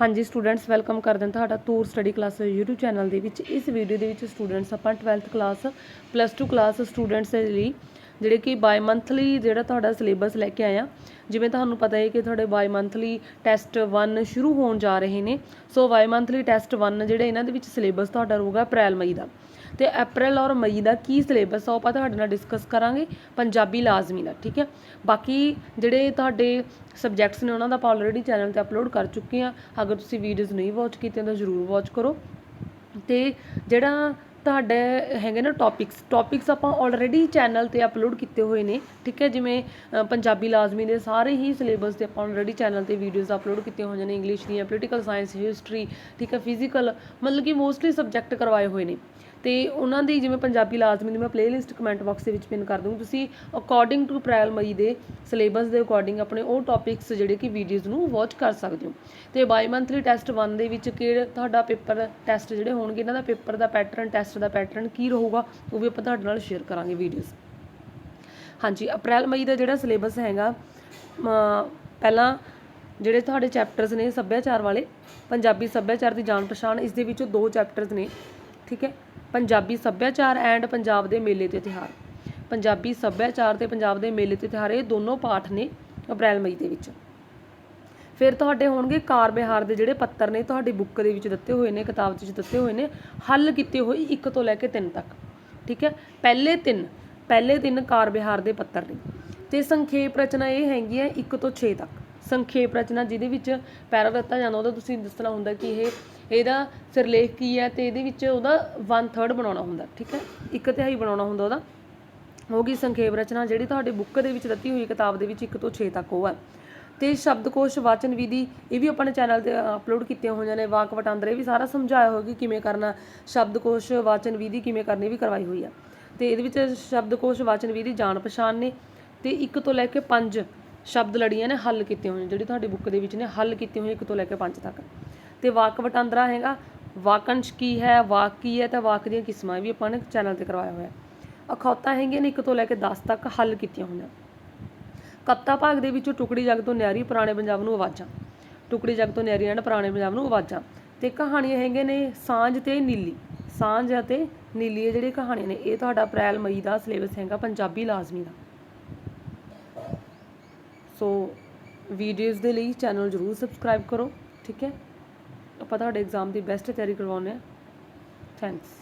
ਹਾਂਜੀ students welcome ਕਰਦੇ ਹਾਂ ਤੁਹਾਡਾ Toor study class YouTube channel ਦੇ ਵਿੱਚ। ਇਸ ਵੀਡੀਓ ਦੇ ਵਿੱਚ ਸਟੂਡੈਂਟਸ ਆਪਾਂ 12th class plus 2 class students ਦੇ ਲਈ ਜਿਹੜੇ ਕਿ ਬਾਈ ਮੰਥਲੀ ਜਿਹੜਾ ਤੁਹਾਡਾ ਸਿਲੇਬਸ ਲੈ ਕੇ ਆਇਆ, ਜਿਵੇਂ ਤੁਹਾਨੂੰ ਪਤਾ ਹੈ ਕਿ ਤੁਹਾਡੇ ਬਾਈ ਮੰਥਲੀ ਟੈਸਟ 1 ਸ਼ੁਰੂ ਹੋਣ ਜਾ ਰਹੇ ਨੇ ਸੋ ਬਾਈ ਮੰਥਲੀ ਟੈਸਟ 1 ਜਿਹੜੇ ਇਹਨਾਂ ਦੇ ਵਿੱਚ ਸਿਲੇਬਸ ਤੁਹਾਡਾ ਰਹੂਗਾ ਅਪ੍ਰੈਲ, ਮਈ ਦਾ। ਤੇ ਅਪ੍ਰੈਲ ਔਰ ਮਈ ਦਾ ਕੀ ਸਿਲੇਬਸ ਆ, ਉਹ ਆਪਾਂ ਤੁਹਾਡੇ ਨਾਲ ਡਿਸਕਸ ਕਰਾਂਗੇ, ਪੰਜਾਬੀ ਲਾਜ਼ਮੀ ਦਾ, ਠੀਕ ਹੈ? ਬਾਕੀ ਜਿਹੜੇ ਤੁਹਾਡੇ ਸਬਜੈਕਟਸ ਨੇ ਉਹਨਾਂ ਦਾ ਆਪਾਂ ਆਲਰੇਡੀ ਚੈਨਲ ਤੇ ਅਪਲੋਡ ਕਰ ਚੁੱਕੇ ਆ ਅਗਰ ਤੁਸੀਂ ਵੀਡੀਓਜ਼ ਨਹੀਂ ਵਾਚ ਕੀਤੀਆਂ ਤਾਂ ਜ਼ਰੂਰ ਵਾਚ ਕਰੋ। ਤੇ ਜਿਹੜਾ ਤੁਹਾਡੇ ਹੈਗੇ ਨਾ ਟੋਪਿਕਸ ਟੋਪਿਕਸ ਆਪਾਂ ਆਲਰੇਡੀ ਚੈਨਲ ਤੇ ਅਪਲੋਡ ਕੀਤੇ ਹੋਏ ਨੇ, ਠੀਕ ਹੈ? ਜਿਵੇਂ ਪੰਜਾਬੀ ਲਾਜ਼ਮੀ ਦੇ ਸਾਰੇ ਹੀ ਸਿਲੇਬਸ ਤੇ ਆਪਾਂ ਆਲਰੇਡੀ ਚੈਨਲ ਤੇ ਵੀਡੀਓਜ਼ ਅਪਲੋਡ ਕੀਤੀਆਂ ਹੋਈਆਂ ਨੇ ਇੰਗਲਿਸ਼ ਦੀਆਂ ਪੋਲੀਟੀਕਲ ਸਾਇੰਸ ਹਿਸਟਰੀ ਠੀਕ ਹੈ? ਫਿਜ਼ੀਕਲ ਮਤਲਬ ਕਿ ਮੋਸਟਲੀ ਸਬਜੈਕਟ ਕਰਵਾਏ ਹੋਏ ਨੇ। ਤੇ ਉਹਨਾਂ ਦੀ ਜਿਵੇਂ ਪੰਜਾਬੀ ਲਾਜ਼ਮੀ ਦੀ ਮੈਂ ਪਲੇਲਿਸਟ ਕਮੈਂਟ ਬਾਕਸ ਦੇ ਵਿੱਚ ਪਿਨ ਕਰ ਦੂੰਗੀ ਤੁਸੀਂ ਅਕੋਰਡਿੰਗ ਟੂ ਅਪ੍ਰੈਲ, ਮਈ ਦੇ ਸਿਲੇਬਸ ਦੇ ਅਕੋਰਡਿੰਗ ਆਪਣੇ ਉਹ ਟੌਪਿਕਸ ਜਿਹੜੇ ਕਿ ਵੀਡੀਓਜ਼ ਨੂੰ ਵਾਚ ਕਰ ਸਕਦੇ ਹੋ। ਤੇ ਬਾਈ ਮੰਥਲੀ ਟੈਸਟ 1 ਦੇ ਵਿੱਚ ਕਿਹੜਾ, ਤੁਹਾਡਾ ਪੇਪਰ ਟੈਸਟ ਜਿਹੜੇ ਹੋਣਗੇ, ਇਹਨਾਂ ਦਾ ਪੇਪਰ ਦਾ ਪੈਟਰਨ ਟੈਸਟ ਦਾ ਪੈਟਰਨ ਕੀ ਰਹੂਗਾ, ਉਹ ਵੀ ਆਪਾਂ ਤੁਹਾਡੇ ਨਾਲ ਸ਼ੇਅਰ ਕਰਾਂਗੇ ਵੀਡੀਓਜ਼ ਹਾਂਜੀ, ਅਪ੍ਰੈਲ ਮਈ ਦਾ ਜਿਹੜਾ ਸਿਲੇਬਸ ਹੈਗਾ ਪਹਿਲਾਂ ਜਿਹੜੇ ਤੁਹਾਡੇ ਚੈਪਟਰਸ ਨੇ ਸੱਭਿਆਚਾਰ ਵਾਲੇ, ਪੰਜਾਬੀ ਸੱਭਿਆਚਾਰ ਦੀ ਜਾਣ ਪਛਾਣ, ਇਸ ਦੇ ਵਿੱਚੋਂ ਦੋ ਚੈਪਟਰਸ ਨੇ, ਠੀਕ ਹੈ? ਪੰਜਾਬੀ ਸੱਭਿਆਚਾਰ ਐਂਡ ਪੰਜਾਬ ਦੇ ਮੇਲੇ ਤੇ ਤਿਉਹਾਰ। ਪੰਜਾਬੀ ਸੱਭਿਆਚਾਰ ਤੇ ਪੰਜਾਬ ਦੇ ਮੇਲੇ ਤੇ ਤਿਉਹਾਰ, ਇਹ ਦੋਨੋਂ ਪਾਠ ਨੇ ਅਪ੍ਰੈਲ ਮਈ ਦੇ ਵਿੱਚ। ਫਿਰ ਤੁਹਾਡੇ ਹੋਣਗੇ ਕਾਰ ਵਿਹਾਰ ਦੇ ਜਿਹੜੇ ਪੱਤਰ ਨੇ ਤੁਹਾਡੀ ਬੁੱਕ ਦੇ ਵਿੱਚ ਦਿੱਤੇ ਹੋਏ ਨੇ, ਕਿਤਾਬ ਵਿੱਚ ਦਿੱਤੇ ਹੋਏ ਨੇ, ਹੱਲ ਕੀਤੇ ਹੋਏ 1 ਤੋਂ ਲੈ ਕੇ 3 ਤੱਕ, ਠੀਕ ਹੈ? ਪਹਿਲੇ ਤਿੰਨ ਪਹਿਲੇ ਤਿੰਨ ਕਾਰ ਵਿਹਾਰ ਦੇ ਪੱਤਰ ਨੇ। ਤੇ ਸੰਖੇਪ ਰਚਨਾ ਇਹ ਹੈਗੀ ਹੈ 1 ਤੋਂ 6 ਤੱਕ। ਸੰਖੇਪ ਰਚਨਾ ਜਿਹਦੇ ਵਿੱਚ ਪੈਰਾ ਦਿੱਤਾ ਜਾਂਦਾ ਉਹਦਾ ਤੁਸੀਂ ਦੱਸਣਾ ਹੁੰਦਾ ਕਿ ਇਹ, ਇਹਦਾ ਸਿਰਲੇਖ ਕੀ ਹੈ ਤੇ ਇਹਦੇ ਵਿੱਚ ਉਹਦਾ 1/3 ਬਣਾਉਣਾ ਹੁੰਦਾ, ਠੀਕ ਹੈ? ਇੱਕ ਤਿਹਾਈ ਬਣਾਉਣਾ ਹੁੰਦਾ ਉਹਦਾ। ਹੋ ਗਈ ਸੰਖੇਪ ਰਚਨਾ ਜਿਹੜੀ ਤੁਹਾਡੇ ਬੁੱਕ ਦੇ ਵਿੱਚ ਦਿੱਤੀ ਹੋਈ ਕਿਤਾਬ ਦੇ ਵਿੱਚ 1 ਤੋਂ 6 ਤੱਕ ਉਹ ਹੈ। ਤੇ ਸ਼ਬਦਕੋਸ਼ ਵਾਚਨ ਵਿਧੀ, ਇਹ ਵੀ ਆਪਣੇ ਚੈਨਲ ਤੇ ਅਪਲੋਡ ਕੀਤੀਆਂ ਹੋਈਆਂ ਨੇ। ਵਾਕ ਵਟਾਂਦਰੇ ਵੀ ਸਾਰਾ ਸਮਝਾਇਆ ਹੋਇਆ ਕਿ ਕਿਵੇਂ ਕਰਨਾ, ਸ਼ਬਦਕੋਸ਼ ਵਾਚਨ ਵਿਧੀ ਕਿਵੇਂ ਕਰਨੀ ਵੀ ਕਰਵਾਈ ਹੋਈ ਆ। ਤੇ ਇਹਦੇ ਵਿੱਚ ਸ਼ਬਦਕੋਸ਼ ਵਾਚਨ ਵਿਧੀ ਜਾਣ ਪਛਾਣ ਨੇ ਤੇ ਇੱਕ ਤੋਂ ਲੈ ਕੇ ਪੰਜ ਸ਼ਬਦ ਲੜੀਆਂ ਨੇ ਹੱਲ ਕੀਤੀਆਂ ਹੋਈਆਂ, ਜਿਹੜੀ ਤੁਹਾਡੀ ਬੁੱਕ ਦੇ ਵਿੱਚ ਨੇ, ਹੱਲ ਕੀਤੀਆਂ ਹੋਈਆਂ ਇੱਕ ਤੋਂ ਲੈ ਕੇ ਪੰਜ ਤੱਕ। ਤੇ ਵਾਕ ਵਟਾਂਦਰਾ ਹੈਗਾ, ਵਾਕੰਸ਼ ਕੀ ਹੈ, ਵਾਕ ਕੀ ਹੈ ਤਾਂ ਵਾਕ ਦੀਆਂ ਕਿਸਮਾਂ, ਇਹ ਵੀ ਆਪਾਂ ਨੇ ਚੈਨਲ ਤੇ ਕਰਵਾਇਆ ਹੋਇਆ। ਅਖੌਤਾਂ ਹੈਗੀਆਂ ਨੇ, ਇੱਕ ਤੋਂ ਲੈ ਕੇ 10 ਤੱਕ ਹੱਲ ਕੀਤੀਆਂ ਹੋਈਆਂ। ਕਪਤਾ ਭਾਗ ਦੇ ਵਿੱਚੋਂ ਟੁਕੜੀ ਜਗ ਤੋਂ ਨਿਆਰੀ ਪੁਰਾਣੇ ਪੰਜਾਬ ਨੂੰ ਆਵਾਜ਼ਾਂ। ਟੁਕੜੀ ਜਗ ਤੋਂ ਨਿਆਰੀ ਐਂਡ ਪੁਰਾਣੇ ਪੰਜਾਬ ਨੂੰ ਆਵਾਜ਼ਾਂ। ਤੇ ਕਹਾਣੀਆਂ ਹੈਗੀਆਂ ਨੇ ਸਾਂਝ ਤੇ ਨੀਲੀ। ਸਾਂਝ ਅਤੇ ਨੀਲੀ ਇਹ ਜਿਹੜੀ ਕਹਾਣੀਆਂ ਨੇ, ਇਹ ਤੁਹਾਡਾ ਅਪ੍ਰੈਲ, ਮਈ ਦਾ ਸਿਲੇਬਸ ਹੈਗਾ ਪੰਜਾਬੀ ਲਾਜ਼ਮੀ ਦਾ। ਸੋ ਵੀਡੀਓਜ਼ ਦੇ ਲਈ ਚੈਨਲ ਜਰੂਰ ਸਬਸਕ੍ਰਾਈਬ ਕਰੋ, ਠੀਕ ਹੈ? ਆਪਾਂ ਤੁਹਾਡੇ ਐਗਜ਼ਾਮ ਦੀ ਬੈਸਟ ਤਿਆਰੀ ਕਰਵਾਉਂਦੇ ਹਾਂ। ਥੈਂਕਸ